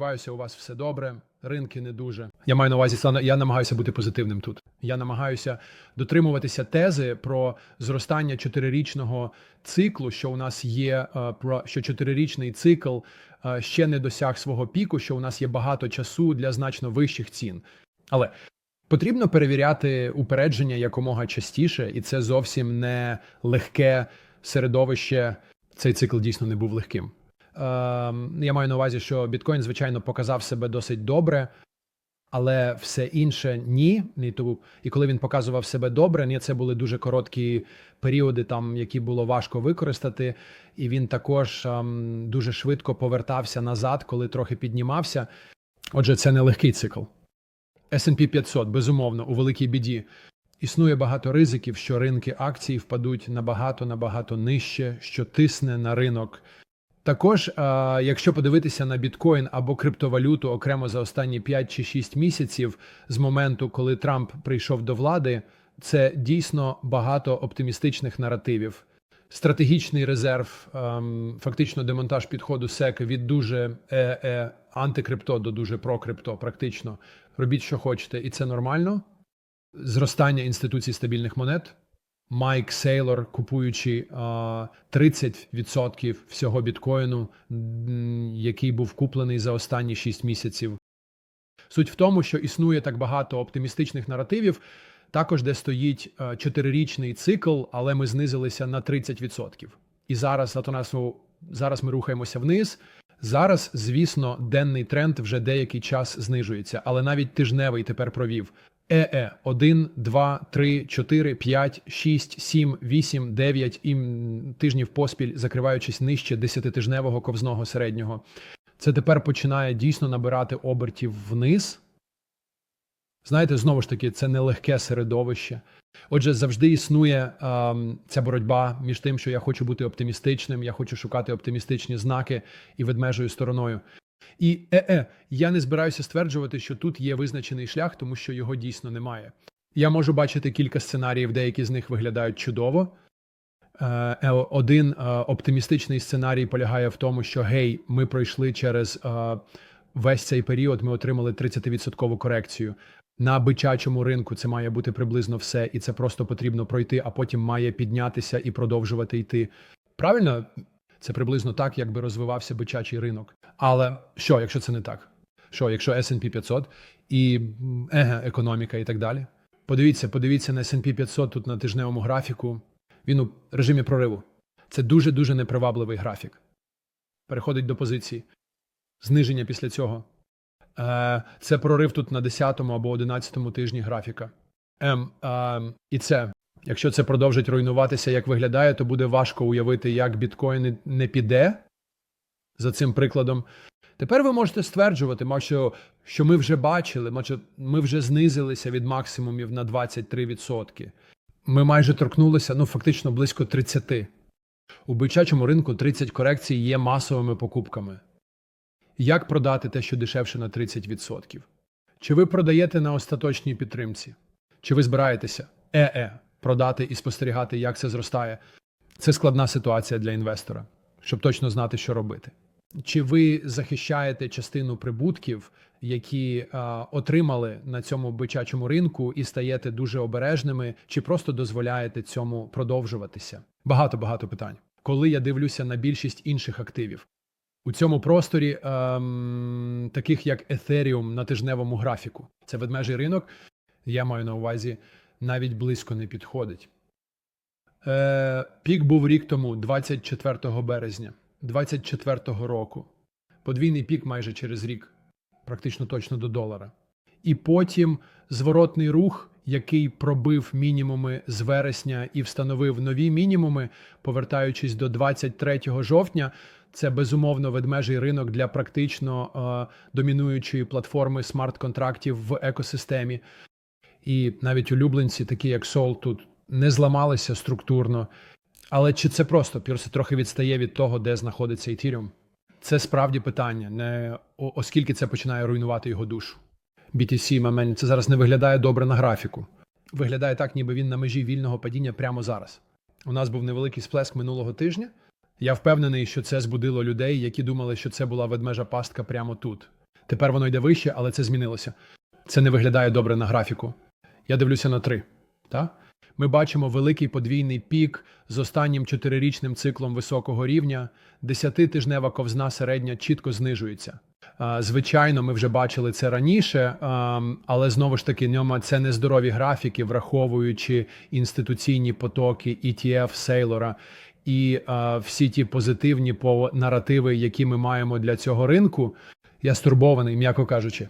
Сподіваюся, у вас все добре, ринки не дуже. Я маю на увазі, я намагаюся бути позитивним тут. Я намагаюся дотримуватися тези про зростання чотирирічного циклу, що у нас є е, про що чотирирічний цикл е, ще не досяг свого піку, що у нас є багато часу для значно вищих цін. Але потрібно перевіряти упередження якомога частіше, і це зовсім не легке середовище. Цей цикл дійсно не був легким. Ем, я маю на увазі, що біткоін, звичайно, показав себе досить добре, але все інше ні. І, коли він показував себе добре, ні, це були дуже короткі періоди, там, які було важко використати. І він також ем, дуже швидко повертався назад, коли трохи піднімався. Отже, це не легкий цикл. S&P 500, безумовно, у великій біді. Існує багато ризиків, що ринки акцій впадуть набагато набагато нижче, що тисне на ринок. Також, е, якщо подивитися на біткоін або криптовалюту окремо за останні 5 чи 6 місяців з моменту, коли Трамп прийшов до влади, це дійсно багато оптимістичних наративів. Стратегічний резерв, ем, фактично демонтаж підходу SEC від дуже е-е антикрипто до дуже прокрипто, практично. Робіть, що хочете, і це нормально. Зростання інституцій стабільних монет. Майк Сейлор, купуючи а, 30% всього біткоїну, який був куплений за останні 6 місяців. Суть в тому, що існує так багато оптимістичних наративів, також де стоїть чотирирічний цикл, але ми знизилися на 30%. І зараз от у нас ну, зараз ми рухаємося вниз. Зараз, звісно, денний тренд вже деякий час знижується, але навіть тижневий тепер провів. ЕЕ 1, 2, 3, 4, 5, 6, 7, 8, 9 і тижнів поспіль, закриваючись нижче 10-тижневого ковзного середнього. Це тепер починає дійсно набирати обертів вниз. Знаєте, знову ж таки, це нелегке середовище. Отже, завжди існує ем, ця боротьба між тим, що я хочу бути оптимістичним, я хочу шукати оптимістичні знаки і ведмежою стороною. І е-е, я не збираюся стверджувати, що тут є визначений шлях, тому що його дійсно немає. Я можу бачити кілька сценаріїв, деякі з них виглядають чудово. Е, е, Один е, оптимістичний сценарій полягає в тому, що гей, ми пройшли через е, весь цей період, ми отримали 30% корекцію. На бичачому ринку це має бути приблизно все, і це просто потрібно пройти, а потім має піднятися і продовжувати йти. Правильно, це приблизно так, якби розвивався бичачий ринок. Але що, якщо це не так? Що, якщо S&P 500 і еге, економіка і так далі? Подивіться, подивіться на S&P 500 тут на тижневому графіку. Він у режимі прориву. Це дуже-дуже непривабливий графік. Переходить до позиції. Зниження після цього. Е, це прорив тут на 10 або 11 тижні графіка. Ем, і це, якщо це продовжить руйнуватися, як виглядає, то буде важко уявити, як біткоін не піде за цим прикладом. Тепер ви можете стверджувати, що, що ми вже бачили, ми вже знизилися від максимумів на 23%. Ми майже торкнулися, ну фактично близько 30. У бичачому ринку 30 корекцій є масовими покупками. Як продати те, що дешевше на 30%? Чи ви продаєте на остаточній підтримці? Чи ви збираєтеся е-е продати і спостерігати, як це зростає? Це складна ситуація для інвестора, щоб точно знати, що робити. Чи ви захищаєте частину прибутків, які а, отримали на цьому бичачому ринку, і стаєте дуже обережними, чи просто дозволяєте цьому продовжуватися? Багато багато питань. Коли я дивлюся на більшість інших активів, у цьому просторі, ем, таких як Ethereum на тижневому графіку, це ведмежий ринок, я маю на увазі, навіть близько не підходить. Е, пік був рік тому, 24 березня 24 року. Подвійний пік майже через рік, практично точно до долара. І потім зворотний рух, який пробив мінімуми з вересня і встановив нові мінімуми, повертаючись до 23 жовтня. Це безумовно ведмежий ринок для практично е, домінуючої платформи смарт-контрактів в екосистемі. І навіть улюбленці, такі як Sol, тут не зламалися структурно. Але чи це просто Пірсе трохи відстає від того, де знаходиться Ethereum? Це справді питання, не оскільки це починає руйнувати його душу. BTC, мамень, це зараз не виглядає добре на графіку. Виглядає так, ніби він на межі вільного падіння прямо зараз. У нас був невеликий сплеск минулого тижня. Я впевнений, що це збудило людей, які думали, що це була ведмежа пастка прямо тут. Тепер воно йде вище, але це змінилося. Це не виглядає добре на графіку. Я дивлюся на три. Так? Ми бачимо великий подвійний пік з останнім чотирирічним циклом високого рівня. Десятитижнева ковзна середня чітко знижується. Звичайно, ми вже бачили це раніше, але знову ж таки, ньому це нездорові графіки, враховуючи інституційні потоки ETF, Сейлора і всі ті позитивні по наративи, які ми маємо для цього ринку. Я стурбований, м'яко кажучи.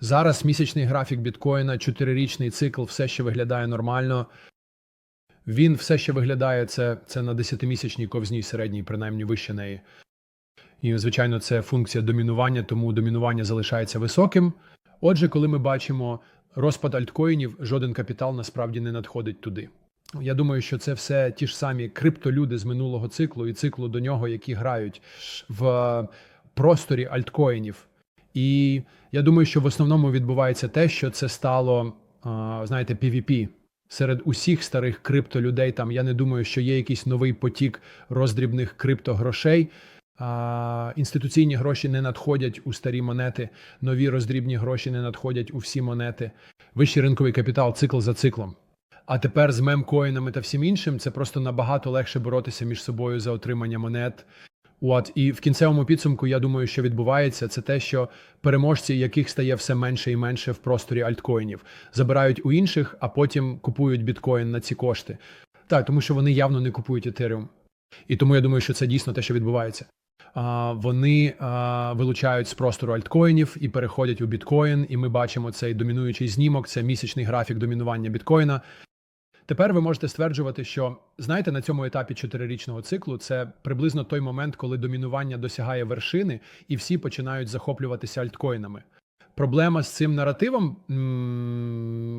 Зараз місячний графік біткоїна, чотирирічний цикл, все ще виглядає нормально. Він все ще виглядає це, це на 10-місячній ковзній середній, принаймні вище неї. І, звичайно, це функція домінування, тому домінування залишається високим. Отже, коли ми бачимо розпад альткоїнів, жоден капітал насправді не надходить туди. Я думаю, що це все ті ж самі криптолюди з минулого циклу і циклу до нього, які грають в просторі альткоїнів. І я думаю, що в основному відбувається те, що це стало, знаєте, PvP. Серед усіх старих криптолюдей там я не думаю, що є якийсь новий потік роздрібних криптогрошей. А, інституційні гроші не надходять у старі монети, нові роздрібні гроші не надходять у всі монети. Вищий ринковий капітал цикл за циклом. А тепер з мемкоїнами та всім іншим це просто набагато легше боротися між собою за отримання монет. От і в кінцевому підсумку я думаю, що відбувається, це те, що переможці, яких стає все менше і менше в просторі альткоїнів, забирають у інших, а потім купують біткоін на ці кошти. Так, тому що вони явно не купують етеріум. І тому я думаю, що це дійсно те, що відбувається. А, вони а, вилучають з простору альткоїнів і переходять у біткоін, і ми бачимо цей домінуючий знімок, це місячний графік домінування біткоїна. Тепер ви можете стверджувати, що знаєте, на цьому етапі чотирирічного циклу це приблизно той момент, коли домінування досягає вершини, і всі починають захоплюватися альткоїнами. Проблема з цим наративом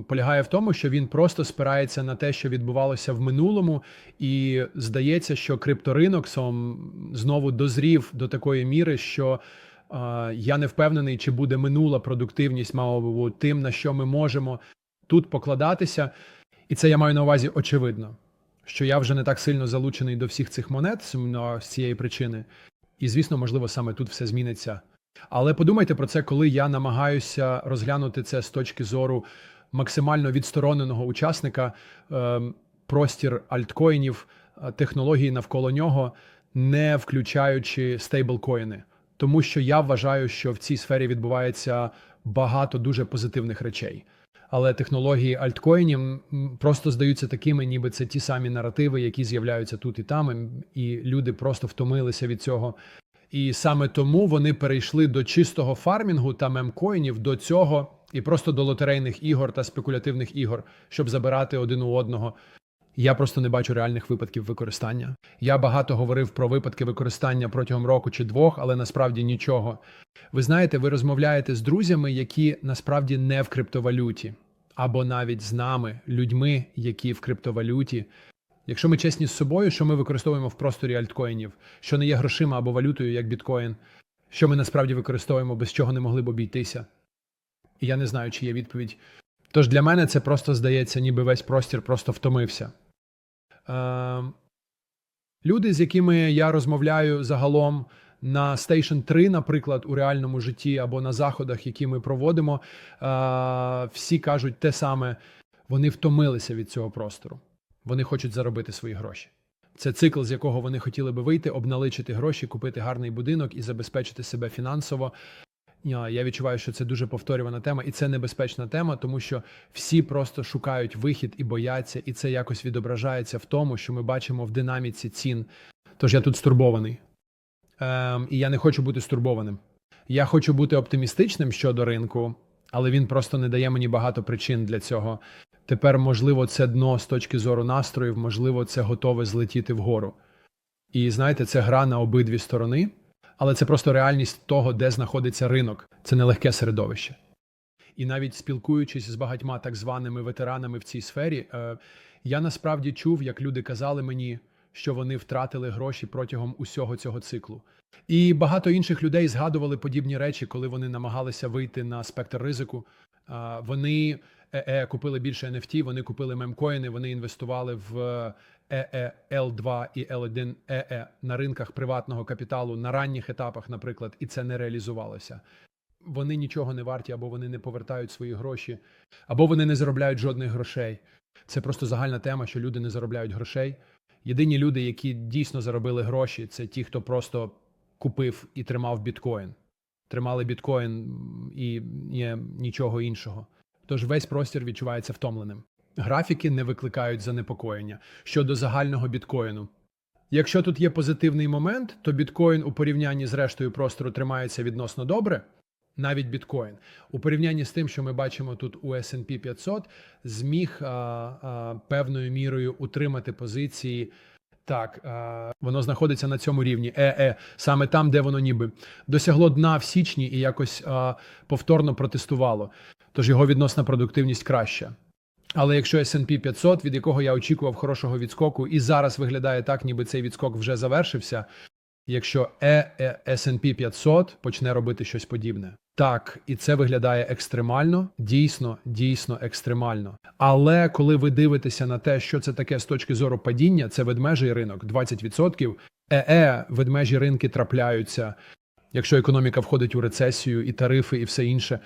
полягає в тому, що він просто спирається на те, що відбувалося в минулому, і здається, що крипторинок знову дозрів до такої міри, що е, я не впевнений, чи буде минула продуктивність мало тим, на що ми можемо тут покладатися. І це я маю на увазі очевидно, що я вже не так сильно залучений до всіх цих монет з цієї причини. І, звісно, можливо, саме тут все зміниться. Але подумайте про це, коли я намагаюся розглянути це з точки зору максимально відстороненого учасника, е, простір альткоїнів, е, технології навколо нього, не включаючи стейблкоїни. Тому що я вважаю, що в цій сфері відбувається багато дуже позитивних речей але технології альткоїнів просто здаються такими, ніби це ті самі наративи, які з'являються тут і там, і люди просто втомилися від цього. І саме тому вони перейшли до чистого фармінгу та мемкоїнів до цього і просто до лотерейних ігор та спекулятивних ігор, щоб забирати один у одного. Я просто не бачу реальних випадків використання. Я багато говорив про випадки використання протягом року чи двох, але насправді нічого. Ви знаєте, ви розмовляєте з друзями, які насправді не в криптовалюті, або навіть з нами, людьми, які в криптовалюті. Якщо ми чесні з собою, що ми використовуємо в просторі альткоїнів, що не є грошима або валютою, як біткоін, що ми насправді використовуємо, без чого не могли б обійтися. І я не знаю, чи є відповідь. Тож для мене це просто здається, ніби весь простір просто втомився. Е, люди, з якими я розмовляю загалом на Station 3, наприклад, у реальному житті або на заходах, які ми проводимо, е, всі кажуть те саме, вони втомилися від цього простору. Вони хочуть заробити свої гроші. Це цикл, з якого вони хотіли би вийти, обналичити гроші, купити гарний будинок і забезпечити себе фінансово. Я я відчуваю, що це дуже повторювана тема, і це небезпечна тема, тому що всі просто шукають вихід і бояться, і це якось відображається в тому, що ми бачимо в динаміці цін. Тож я тут стурбований. Ем, і я не хочу бути стурбованим. Я хочу бути оптимістичним щодо ринку, але він просто не дає мені багато причин для цього. Тепер, можливо, це дно з точки зору настроїв, можливо, це готове злетіти вгору. І знаєте, це гра на обидві сторони, але це просто реальність того, де знаходиться ринок. Це нелегке середовище. І навіть спілкуючись з багатьма так званими ветеранами в цій сфері, е, я насправді чув, як люди казали мені, що вони втратили гроші протягом усього цього циклу. І багато інших людей згадували подібні речі, коли вони намагалися вийти на спектр ризику. Е, Вони ЕЕ купили більше NFT, вони купили мемкоїни, вони інвестували в ЕЕ L2 і L1 ЕЕ на ринках приватного капіталу на ранніх етапах, наприклад, і це не реалізувалося. вони нічого не варті, або вони не повертають свої гроші, або вони не заробляють жодних грошей. Це просто загальна тема, що люди не заробляють грошей. Єдині люди, які дійсно заробили гроші, це ті, хто просто купив і тримав біткоін. Тримали біткоін і нічого іншого. Тож весь простір відчувається втомленим. Графіки не викликають занепокоєння щодо загального біткоїну. Якщо тут є позитивний момент, то біткоін у порівнянні з рештою простору тримається відносно добре. Навіть біткоін у порівнянні з тим, що ми бачимо тут у S&P 500, зміг а, а, певною мірою утримати позиції. Так, а, воно знаходиться на цьому рівні. Е-е, саме там, де воно ніби досягло дна в січні і якось а, повторно протестувало. Тож його відносна продуктивність краща. Але якщо S&P 500, від якого я очікував хорошого відскоку, і зараз виглядає так, ніби цей відскок вже завершився. Якщо е, е, S&P 500 почне робити щось подібне, так і це виглядає екстремально, дійсно, дійсно екстремально. Але коли ви дивитеся на те, що це таке з точки зору падіння, це ведмежий ринок 20%. Е-е, ведмежі ринки трапляються. Якщо економіка входить у рецесію, і тарифи, і все інше,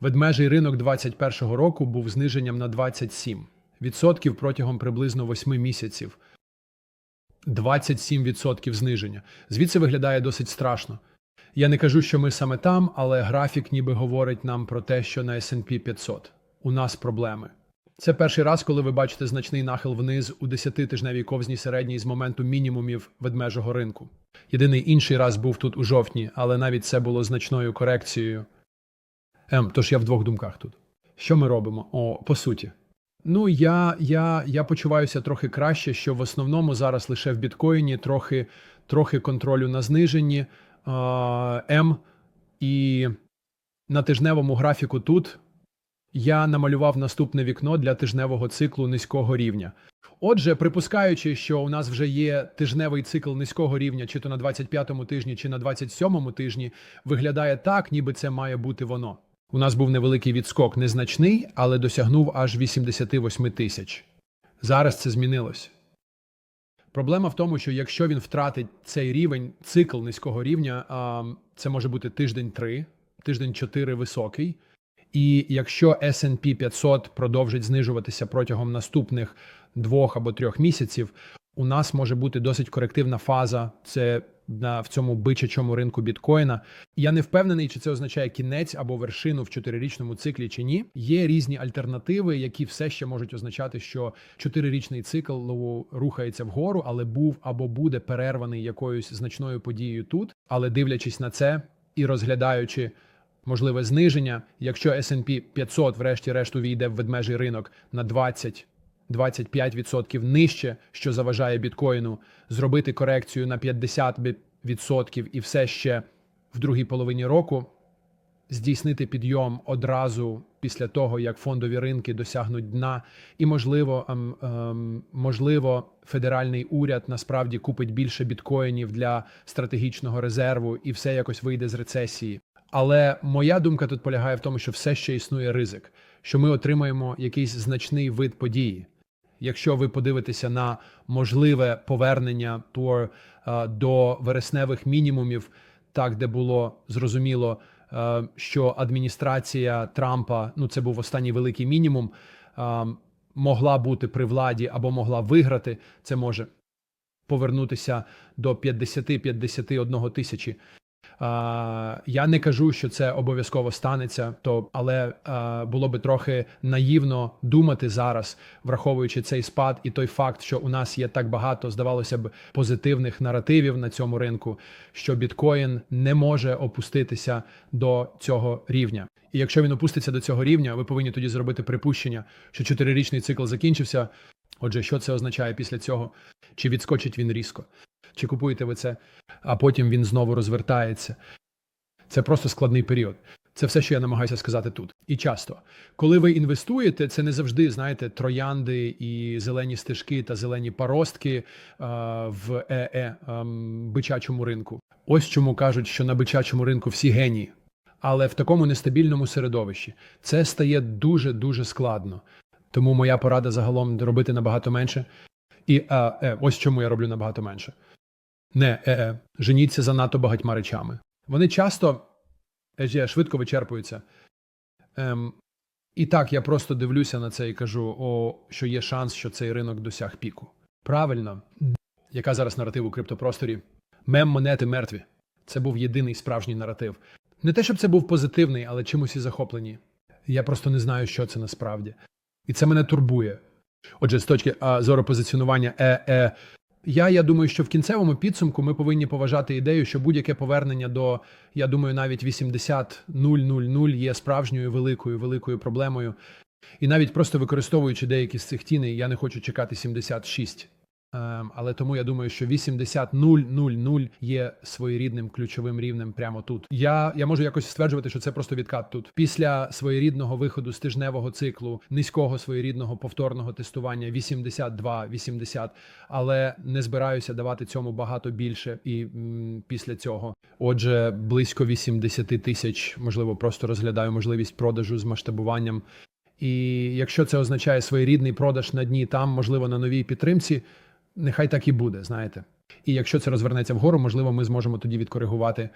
Ведмежий ринок 2021 року був зниженням на 27% протягом приблизно 8 місяців. 27% зниження. Звідси виглядає досить страшно. Я не кажу, що ми саме там, але графік ніби говорить нам про те, що на S&P 500 у нас проблеми. Це перший раз, коли ви бачите значний нахил вниз у 10-тижневій ковзній середній з моменту мінімумів ведмежого ринку. Єдиний інший раз був тут у жовтні, але навіть це було значною корекцією. Ем, тож я в двох думках тут. Що ми робимо? О, по суті. Ну, я, я, я почуваюся трохи краще, що в основному зараз лише в біткоїні трохи, трохи контролю на зниженні а, М. І на тижневому графіку тут я намалював наступне вікно для тижневого циклу низького рівня. Отже, припускаючи, що у нас вже є тижневий цикл низького рівня, чи то на 25-му тижні, чи на 27-му тижні, виглядає так, ніби це має бути воно. У нас був невеликий відскок, незначний, але досягнув аж 88 тисяч. Зараз це змінилось. Проблема в тому, що якщо він втратить цей рівень, цикл низького рівня, це може бути тиждень 3, тиждень 4 високий. І якщо S&P 500 продовжить знижуватися протягом наступних двох або трьох місяців, у нас може бути досить корективна фаза. Це на в цьому бичачому ринку біткоїна. Я не впевнений, чи це означає кінець або вершину в чотирирічному циклі чи ні. Є різні альтернативи, які все ще можуть означати, що чотирирічний цикл ну, рухається вгору, але був або буде перерваний якоюсь значною подією тут. Але дивлячись на це і розглядаючи. Можливе зниження, якщо S&P 500 врешті-решт увійде в ведмежий ринок на 20 25% нижче, що заважає біткоїну, зробити корекцію на 50% і все ще в другій половині року здійснити підйом одразу після того, як фондові ринки досягнуть дна, і можливо, ем, ем, можливо, федеральний уряд насправді купить більше біткоїнів для стратегічного резерву, і все якось вийде з рецесії. Але моя думка тут полягає в тому, що все ще існує ризик, що ми отримаємо якийсь значний вид події. Якщо ви подивитеся на можливе повернення тур е, до вересневих мінімумів, так де було зрозуміло, е, що адміністрація Трампа, ну це був останній великий мінімум, е, могла бути при владі або могла виграти, це може повернутися до 50-51 тисячі. Я не кажу, що це обов'язково станеться, то але було би трохи наївно думати зараз, враховуючи цей спад і той факт, що у нас є так багато, здавалося б, позитивних наративів на цьому ринку, що біткоін не може опуститися до цього рівня. І якщо він опуститься до цього рівня, ви повинні тоді зробити припущення, що чотирирічний цикл закінчився. Отже, що це означає після цього? Чи відскочить він різко? Чи купуєте ви це, а потім він знову розвертається? Це просто складний період. Це все, що я намагаюся сказати тут. І часто, коли ви інвестуєте, це не завжди, знаєте, троянди і зелені стежки та зелені паростки а, в ЕЕ ем, бичачому ринку. Ось чому кажуть, що на бичачому ринку всі генії. Але в такому нестабільному середовищі це стає дуже дуже складно. Тому моя порада загалом робити набагато менше. І а, е, ось чому я роблю набагато менше. Не е, е, женіться занадто багатьма речами. Вони часто EG швидко вичерпуються. Ем, і так, я просто дивлюся на це і кажу, о, що є шанс, що цей ринок досяг піку. Правильно, яка зараз наратив у криптопросторі? Мем монети мертві. Це був єдиний справжній наратив. Не те, щоб це був позитивний, але чимось і захоплені. Я просто не знаю, що це насправді. І це мене турбує. Отже, з точки зору позиціонування е, е, я, я думаю, що в кінцевому підсумку ми повинні поважати ідею, що будь-яке повернення до, я думаю, навіть 80-000 є справжньою великою великою проблемою. І навіть просто використовуючи деякі з цих тіней, я не хочу чекати 76. Ем, але тому я думаю, що 80-000 є своєрідним ключовим рівнем прямо тут. Я, я можу якось стверджувати, що це просто відкат тут. Після своєрідного виходу з тижневого циклу, низького своєрідного повторного тестування 82-80, але не збираюся давати цьому багато більше і м, після цього. Отже, близько 80 тисяч, можливо, просто розглядаю можливість продажу з масштабуванням. І якщо це означає своєрідний продаж на дні, там, можливо, на новій підтримці, нехай так і буде, знаєте. І якщо це розвернеться вгору, можливо, ми зможемо тоді відкоригувати.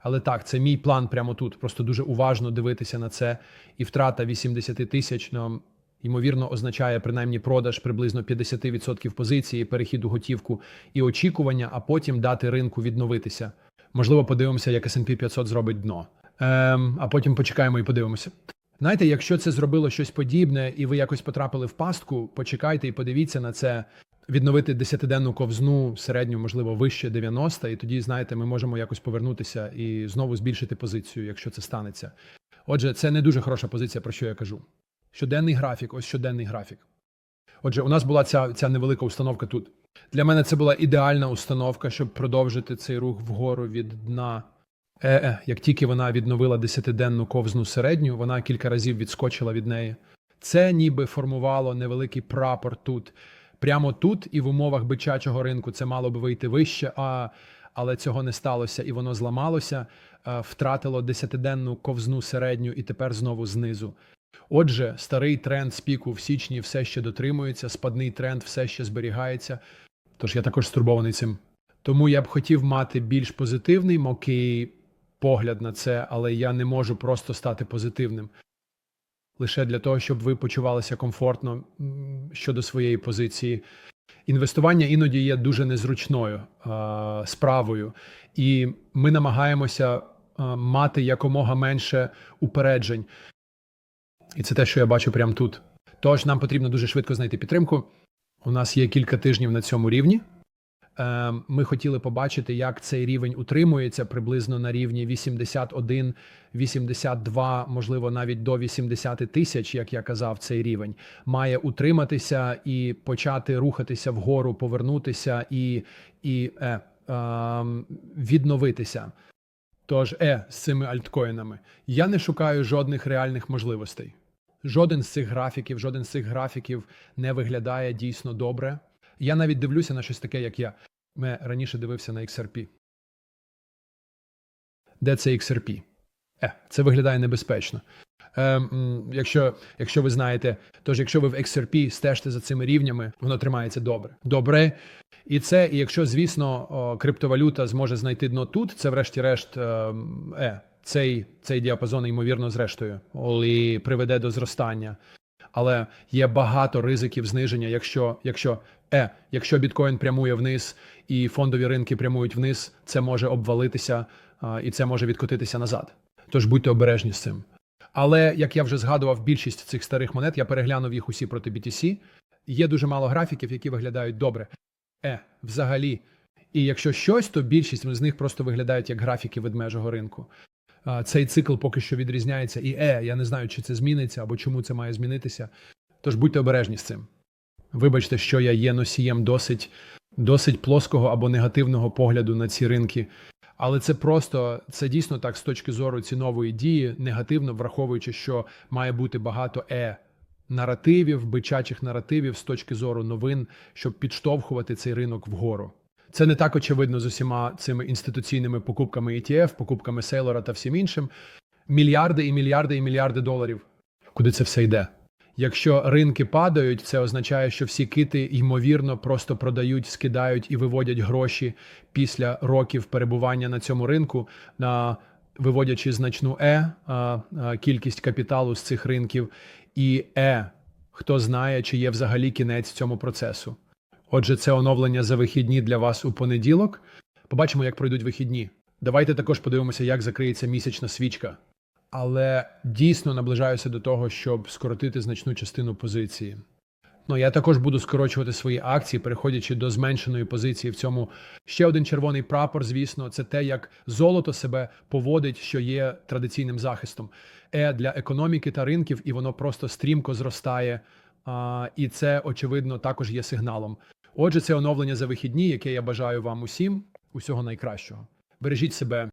Але так, це мій план прямо тут. Просто дуже уважно дивитися на це. І втрата 80 тисяч, ну, ймовірно, означає принаймні продаж приблизно 50% позиції, перехід у готівку і очікування, а потім дати ринку відновитися. Можливо, подивимося, як S&P 500 зробить дно. Ем, а потім почекаємо і подивимося. Знаєте, якщо це зробило щось подібне, і ви якось потрапили в пастку, почекайте і подивіться на це. Відновити десятиденну ковзну середню, можливо, вище 90, і тоді, знаєте, ми можемо якось повернутися і знову збільшити позицію, якщо це станеться. Отже, це не дуже хороша позиція, про що я кажу. Щоденний графік, ось щоденний графік. Отже, у нас була ця, ця невелика установка тут. Для мене це була ідеальна установка, щоб продовжити цей рух вгору від дна. Е, як тільки вона відновила десятиденну ковзну середню, вона кілька разів відскочила від неї. Це ніби формувало невеликий прапор тут. Прямо тут і в умовах бичачого ринку це мало би вийти вище, а, але цього не сталося, і воно зламалося, а, втратило десятиденну ковзну середню і тепер знову знизу. Отже, старий тренд з піку в січні все ще дотримується, спадний тренд все ще зберігається. Тож я також стурбований цим. Тому я б хотів мати більш позитивний мокий погляд на це, але я не можу просто стати позитивним лише для того, щоб ви почувалися комфортно щодо своєї позиції. Інвестування іноді є дуже незручною а, справою, і ми намагаємося а, мати якомога менше упереджень. І це те, що я бачу прямо тут. Тож нам потрібно дуже швидко знайти підтримку. У нас є кілька тижнів на цьому рівні. Е, Ми хотіли побачити, як цей рівень утримується приблизно на рівні 81, 82, можливо, навіть до 80 тисяч, як я казав, цей рівень має утриматися і почати рухатися вгору, повернутися і, і е, е, відновитися. Тож, е, з цими альткоїнами я не шукаю жодних реальних можливостей. Жоден з цих графіків, жоден з цих графіків не виглядає дійсно добре. Я навіть дивлюся на щось таке, як я Ме раніше дивився на XRP. Де це XRP? Е, це виглядає небезпечно. Е, якщо, якщо ви знаєте, тож якщо ви в XRP стежите за цими рівнями, воно тримається добре. Добре. І це, і якщо, звісно, криптовалюта зможе знайти дно тут, це врешті-решт е, е, цей, цей діапазон, ймовірно, зрештою, і приведе до зростання. Але є багато ризиків зниження, якщо якщо е, якщо біткоін прямує вниз і фондові ринки прямують вниз, це може обвалитися а, і це може відкотитися назад. Тож будьте обережні з цим. Але як я вже згадував, більшість цих старих монет я переглянув їх усі проти BTC. Є дуже мало графіків, які виглядають добре. Е, взагалі. І якщо щось, то більшість з них просто виглядають як графіки ведмежого ринку. Цей цикл поки що відрізняється. І е, я не знаю, чи це зміниться або чому це має змінитися. Тож будьте обережні з цим. Вибачте, що я є носієм досить, досить плоского або негативного погляду на ці ринки. Але це просто це дійсно так з точки зору цінової дії, негативно враховуючи, що має бути багато е наративів, бичачих наративів з точки зору новин, щоб підштовхувати цей ринок вгору. Це не так очевидно з усіма цими інституційними покупками ETF, покупками Сейлора та всім іншим. Мільярди і мільярди і мільярди доларів. Куди це все йде? Якщо ринки падають, це означає, що всі кити ймовірно просто продають, скидають і виводять гроші після років перебування на цьому ринку виводячи значну Е кількість капіталу з цих ринків, і Е, хто знає, чи є взагалі кінець цьому процесу. Отже, це оновлення за вихідні для вас у понеділок. Побачимо, як пройдуть вихідні. Давайте також подивимося, як закриється місячна свічка. Але дійсно наближаюся до того, щоб скоротити значну частину позиції. Ну, я також буду скорочувати свої акції, переходячи до зменшеної позиції в цьому. Ще один червоний прапор, звісно, це те, як золото себе поводить, що є традиційним захистом. Е для економіки та ринків, і воно просто стрімко зростає. А, і це, очевидно, також є сигналом. Отже, це оновлення за вихідні, яке я бажаю вам усім. Усього найкращого. Бережіть себе.